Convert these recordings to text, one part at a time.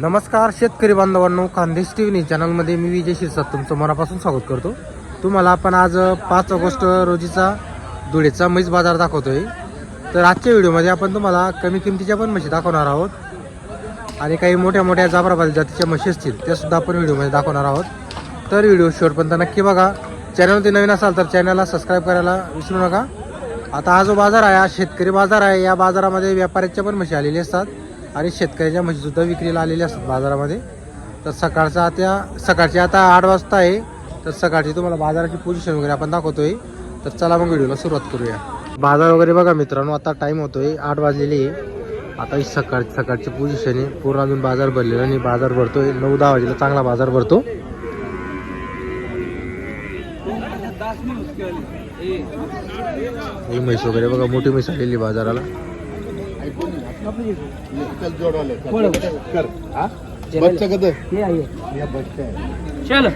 नमस्कार शेतकरी बांधवांनो खानदेश टी व्ही चॅनलमध्ये मी विजय शिरसाट तुमचं मनापासून स्वागत करतो. तुम्हाला आपण आज पाच ऑगस्ट रोजीचा धुळेचा म्हैस बाजार दाखवतोय. तर आजच्या व्हिडिओमध्ये आपण तुम्हाला कमी किमतीच्या पण म्हशी दाखवणार आहोत. आणि काही मोठ्या मोठ्या जाफराबादी जातीच्या म्हशी असतील त्यासुद्धा आपण व्हिडिओमध्ये दाखवणार आहोत. तर व्हिडिओ शेवटपर्यंत नक्की बघा. चॅनलमध्ये नवीन असाल तर चॅनलला सबस्क्राईब करायला विसरू नका. आता हा जो बाजार आहे हा शेतकरी बाजार आहे. या बाजारामध्ये व्यापाऱ्याच्या पण म्हशी आलेली असतात. आणि शेतकऱ्याच्या म्हशीसुद्धा विक्रीला आलेल्या असतात बाजारामध्ये. तर सकाळचा त्या सकाळची आता आठ वाजता आहे. तर सकाळची तुम्हाला बाजाराची पोझिशन वगैरे आपण दाखवतोय. तर चला मग व्हिडिओला सुरुवात करूया. बाजार वगैरे बघा मित्रांनो आता टाईम होतोय आठ वाजलेली आहे. आता ही सकाळ सकाळची पोझिशन आहे. पूर्ण अजून बाजार भरलेला आणि बाजार भरतोय. नऊ दहा वाजेला चांगला बाजार भरतो. ही म्हैस वगैरे बघा मोठी म्हैस आलेली बाजाराला. बच्चा कद चल.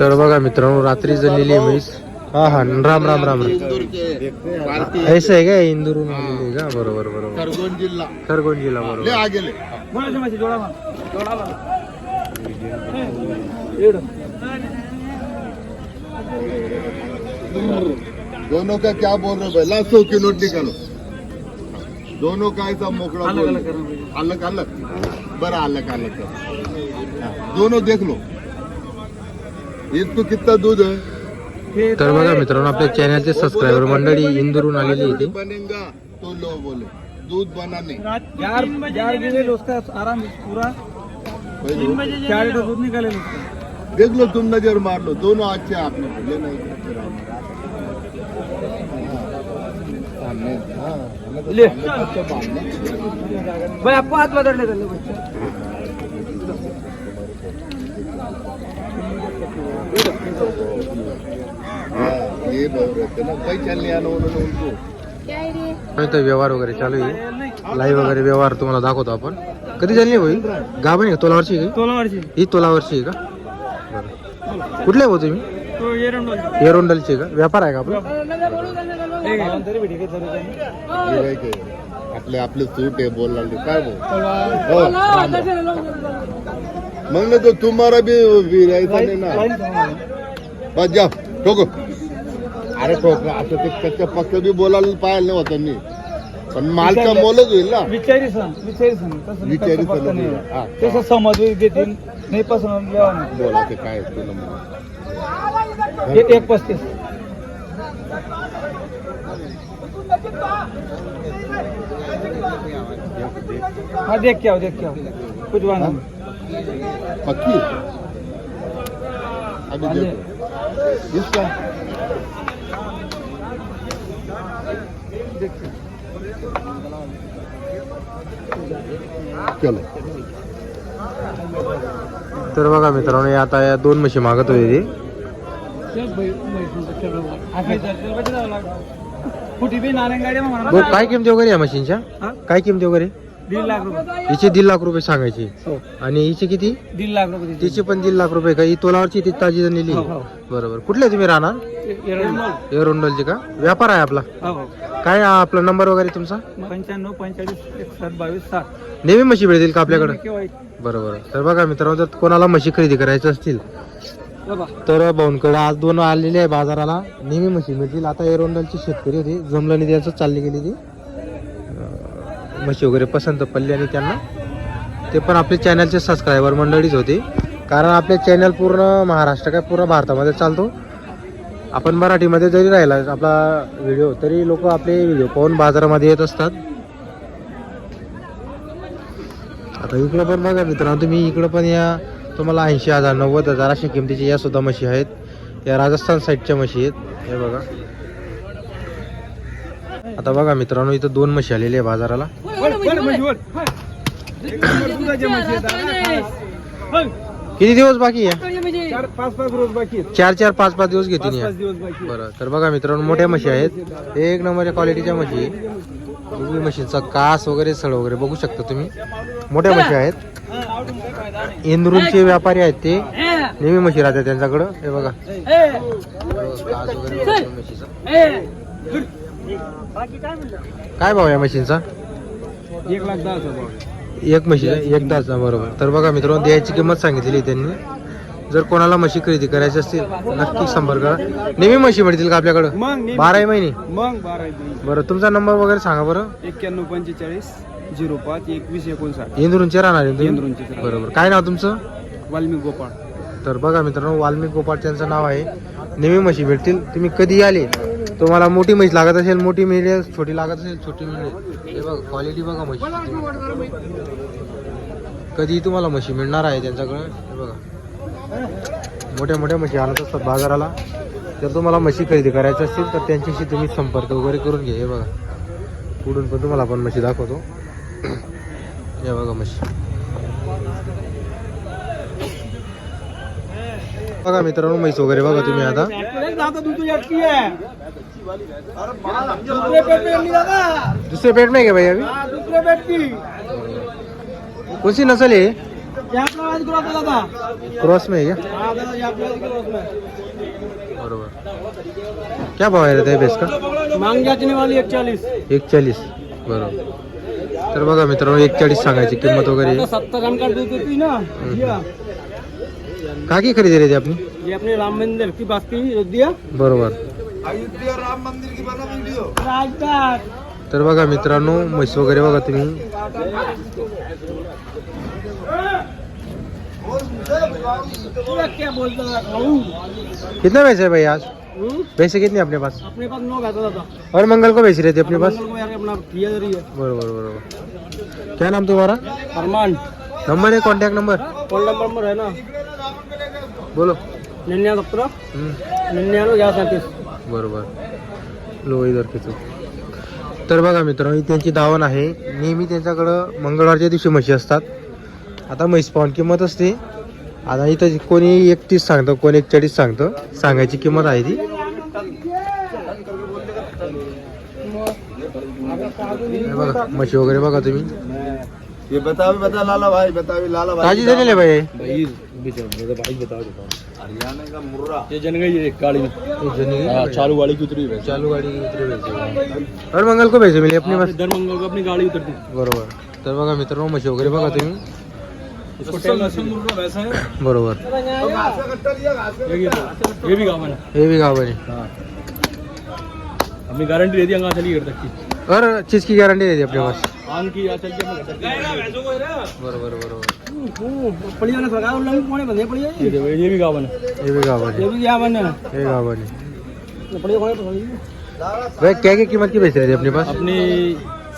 तर बघा मित्रांनो रात्री जळलेली आहे म्हैस. हा हा. राम राम राम राम. ऐसा आहे का? इंदूरून आलेली का? बरोबर बरोबर. खरगोन जिल्हा. खरगोन जिल्हा ले बरोबर. दोनों का क्या बोल रहे हो भाई? लास्ट सौ की नोट निकालो। दोनों का ऐसा मोकड़ा बोल अलग अलग अलग। अलग कर हाँ, दोनों देख लो। इसको कितना दूध है? तर बघा मित्रांनो आपल्या चॅनलचे सबस्क्रायबर मंडळी इंदूरून आलेली आहे दूध ती बनेगा तो लो बोले। दूध बनाने। गिरे उसका आराम पूरा। पहले चार लीटर दूध निकाले उसका। देख लो तुम नजर मार लो। दोनों अच्छे हैं आपने। बोले नहीं फिर आप- सामने हाँ, हमें तो ले। भाई आपको हाथ बदल बच्चे हाँ, ये व्यवहार वगैरे चालू आहे. लाईव्ह वगैरे व्यवहार तुम्हाला दाखवतो आपण. कधी झाली होईल गाभण आहे का? तोलावरची आहे का तोलावरची. ही तोलावरची आहे का? बरं. कुठले हो तुम्ही? एरोंडलची का? व्यापार आहे का आपला. आपले आपले सूट आहे बोलला काय बोल? हो. मग ना तो तुम्हारा भी विरायचा नाही ना. बस जा ठोको. अरे ठोक असं ते कच्च्या पक्क बी बोलायला पाहायला नव्हतं मी. पण मालचा मोलच होईल ना. विचारी सण विचारी सण तसं नाही, विचारी सण नाही. हा. तसं समज देतील नाही पसंत नाही. बोला ते काय तुला. एक एक पस्तीस. हाँ देख के आओ देख के आओ कुछ हाँ? पक्की? अभी देखो. इसका चलो. तर बघा मित्रांनो हे आता या दोन म्हशी मागत होते कुठे बी नारायणगाडी बघ काय किमती वगैरे या मशीनच्या? काय किमती वगैरे? दीड लाख रुपये. हिचे दीड लाख रुपये सांगायची. हो. आणि हिचे किती? दीड लाख रुपये. तिचे पण दीड लाख रुपये का? ही तोलावरची ती ताजी जणलेली हो, हो. बरोबर. कुठले तुम्ही राहणार? एरंडोल. एरोंडलची का? व्यापार आहे आपला. काय आपला नंबर वगैरे तुमचा? पंच्याण्णव पंचेचाळीस एकसष्ट बावीस सात नेहमी म्हशी मिळतील का आपल्याकडे? बरोबर. तर बघा मित्रांनो जर कोणाला म्हशी खरेदी करायचं असतील तर भाऊंकडे आज दोन आलेले आहे बाजाराला. नेहमी म्हशी मिळतील. आता एरोंडलची शेतकरी होती. जमलं नाही त्यांचं चालली गेली ती. म्हशी वगैरे पसंत पडली आणि त्यांना. ते पण आपले चॅनलचे सबस्क्रायबर मंडळीच होते. कारण आपले चॅनल पूर्ण महाराष्ट्र काय पूर्ण भारतामध्ये चालतो. आपण मराठीमध्ये जरी राहिला आपला व्हिडिओ तरी लोक आपले व्हिडिओ पाहून बाजारामध्ये येत असतात. आता इकडं पण बघा मित्रांनो तुम्ही इकडं पण या. तुम्हाला ऐंशी हजार नव्वद हजार अशा किमतीच्या या सुद्धा म्हशी आहेत. या राजस्थान साईडच्या म्हशी आहेत. हे बघा. आता बघा मित्रांनो इथं दोन म्हशी आलेली आहे बाजाराला. किती दिवस बाकी आहे? चार चार पाच पाच दिवस घेतील. बरं तर बघा मित्रांनो मोठ्या म्हशी आहेत. एक नंबरच्या क्वालिटीच्या म्हशी. म्हशींचा कास वगैरे सळ वगैरे बघू शकता तुम्ही. मोठ्या म्हशी आहेत. इंदुरूंचे व्यापारी आहेत ते. नेहमी म्हशी राहतात त्यांच्याकडं. हे बघा. काय भाव आहे म्हशींचा? एक लाख दहा. एक म्हशी एक तास बरोबर. तर बघा मित्रांनो द्यायची किंमत सांगितलेली त्यांनी. जर कोणाला म्हशी खरेदी करायची असतील नक्की संपर्क करा. नेहमी म्हशी मिळतील का आपल्याकडं? मग नेहमी- बाराही महिने. मग बारा बरं तुमचा नंबर वगैरे सांगा बरं. एक्क्याण्णव पंचेचाळीस झिरो पाच एकवीस एकोणसाठ. इंदुरूनचे राहणार आहे तुम्ही? इंदुरूंचेच राहणार. बरोबर. काय नाव तुमचं? वाल्मिक गोपाळ. तर बघा मित्रांनो वाल्मिक गोपाळ त्यांचं नाव आहे. नेहमी म्हशी भेटतील. तुम्ही कधी आले? तुम्हाला मोठी म्हैस लागत असेल मोठी मिळेल छोटी लागत असेल छोटी मिळेल हे बघा क्वालिटी बघा म्हशी. कधी तुम्हाला म्हशी मिळणार आहे त्यांच्याकडे? हे बघा. मोठ्या मोठ्या म्हशी आणत असतात बाजाराला. जर तुम्हाला म्हशी खरेदी करायची असतील तर त्यांच्याशी तुम्ही संपर्क वगैरे करून घ्या. हे बघा. पुढून पण तुम्हाला आपण म्हशी दाखवतो. हे बघा म्हशी. बघा मित्रांनो म्हैस वगैरे बघा तुम्ही आता. दुसरे पेट में क्या भैया अभी? कौन सी नस्ल है? क्रॉस में है क्या बरोबर. क्या भाव आहे रे त्या बेस का? मांग जाचने वाली एक चालीस एक चाळीस बरोबर. तर बघा मित्रांनो एक चाळीस सांगायची किंमत वगैरे. सत्तर देती ना. दिया का की खरेदी रे आपली? ये अपने राम मंदिर की बात की रख दिया बरोबर तर बघा मित्रांनो म्हैस वगैरे बघा तुम्ही. क्या कितना पैसे है भाई आज? पैसे कितने अपने पास? अपने पास नौ था और मंगल को बेच रहे थे अपने पास? मंगल को यार अपना किया जा रही है। बरोबर बरोबर। क्या नाम तुम्हारा? अरमान। नंबर है contact number call number number है ना बोलो निन्यानवे सत्रह निन्यानवे ग्यारह सैंतीस बरोबर। लो इधर खेचू तर बघा मित्रांनो ही त्यांची दावण आहे. नेहमी त्यांच्याकडं मंगळवारच्या दिवशी म्हशी असतात. आता म्हैस पाहून किंमत असते. आता इथं कोणी एकतीस सांगतं कोणी एकचाळीस सांगतं सांगायची किंमत आहे ती. हे बघा म्हशी वगैरे बघा तुम्ही. ये बता भी बता लाला भाई बता भी लाला भाई. ताजी झालेली आहे बाई हरियाणा का मुर्रा? ये जन गई है काली चालू गाड़ी की उतरी है। चालू गाड़ी उतरी भेटते और मंगल को भेजे मिले अपनी बस दर मंगल को अपनी गाड़ी उतरती। बरोबर. तर बघा मित्रांनो म्हशी वगैरे बघा तुम्ही. है बरोबर. ये भी गावन है हे बी गावाने अपनी गारंटी है अंगा चली तक की। और चीज की गॅरंटी देते अपने पास. आन की या चल के मैं घर तक बरोबर बरोबर. पड़ी कोने बंदे है ये भी गावन है हे बी गावाने ये भी गावन है हे. गावाने पड़ी कोने तो सही भाई क्या क्या कीमत की बेच रहे थे अपने पास? अपनी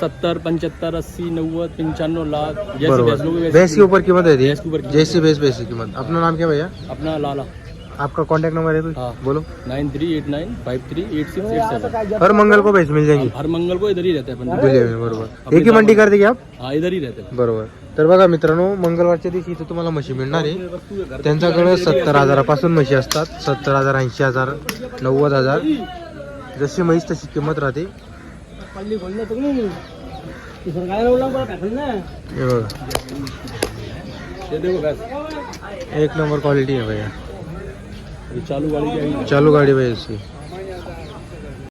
सत्तर पंचहत्तर अस्सी नब्बे पंचानवे लाख जैसी भैंस के ऊपर कीमत है? भैंस के ऊपर। जैसी भैंस वैसी कीमत। अपना नाम क्या भैया? अपना लाला। आपका कांटेक्ट नंबर है कोई? हाँ। बोलो। Nine three eight nine five three eight six eight seven हर मंगल को भैंस मिल जाएंगी। हर मंगल को इधर ही रहते हैं बरोबर। एक ही मंडी कर देगी आप? हाँ इधर ही रहते हैं। बरोबर। तर बघा मित्रांनो मंगळवारच्या दिवशी इथं तुम्हाला म्हशी मिळणार आहे. त्यांच्याकडे सत्तर हजारापासून म्हशी असतात. सत्तर हजार ऐंशी हजार नव्वद हजार. जशी म्हैस तशी किंमत राहते. पल्ली है हे बघा. देखो एक नंबर क्वालिटी आहे भैया. ये चालू गाड़ी चालू गाडी भैया इसकी